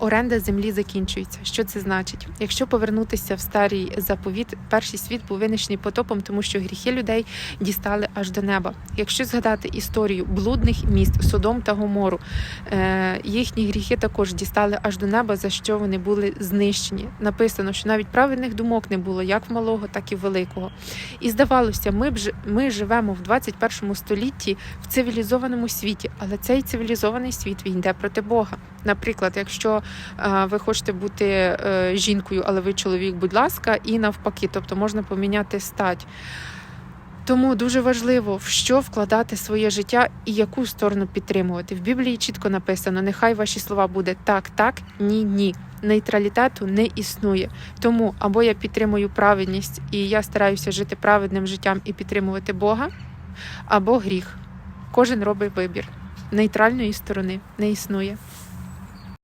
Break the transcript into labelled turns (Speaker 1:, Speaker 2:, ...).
Speaker 1: оренда землі закінчується. Що це значить? Якщо повернутися в старий заповіт, перший світ був винищений потопом, тому що гріхи людей дістали аж до неба. Якщо згадати історію блудних міст Содом та Гомору, е, їхні гріхи також дістали аж до неба, за що вони були знищені. Написано, що навіть правильних думок не було як в малого, так і в великого. І здавалося, ми б ж- ми живемо в 21 столітті в цивілізованому світі, але цей цивілізований світ він йде проти Бога. Наприклад, якщо ви хочете бути е, жінкою, але ви чоловік, будь ласка, і навпаки, тобто можна поміняти стать. Тому дуже важливо, в що вкладати своє життя і яку сторону підтримувати. В Біблії чітко написано: нехай ваші слова буде так, так, ні, ні. Нейтралітету не існує. Тому або я підтримую праведність і я стараюся жити праведним життям і підтримувати Бога, або гріх. Кожен робить вибір. Нейтральної сторони не існує.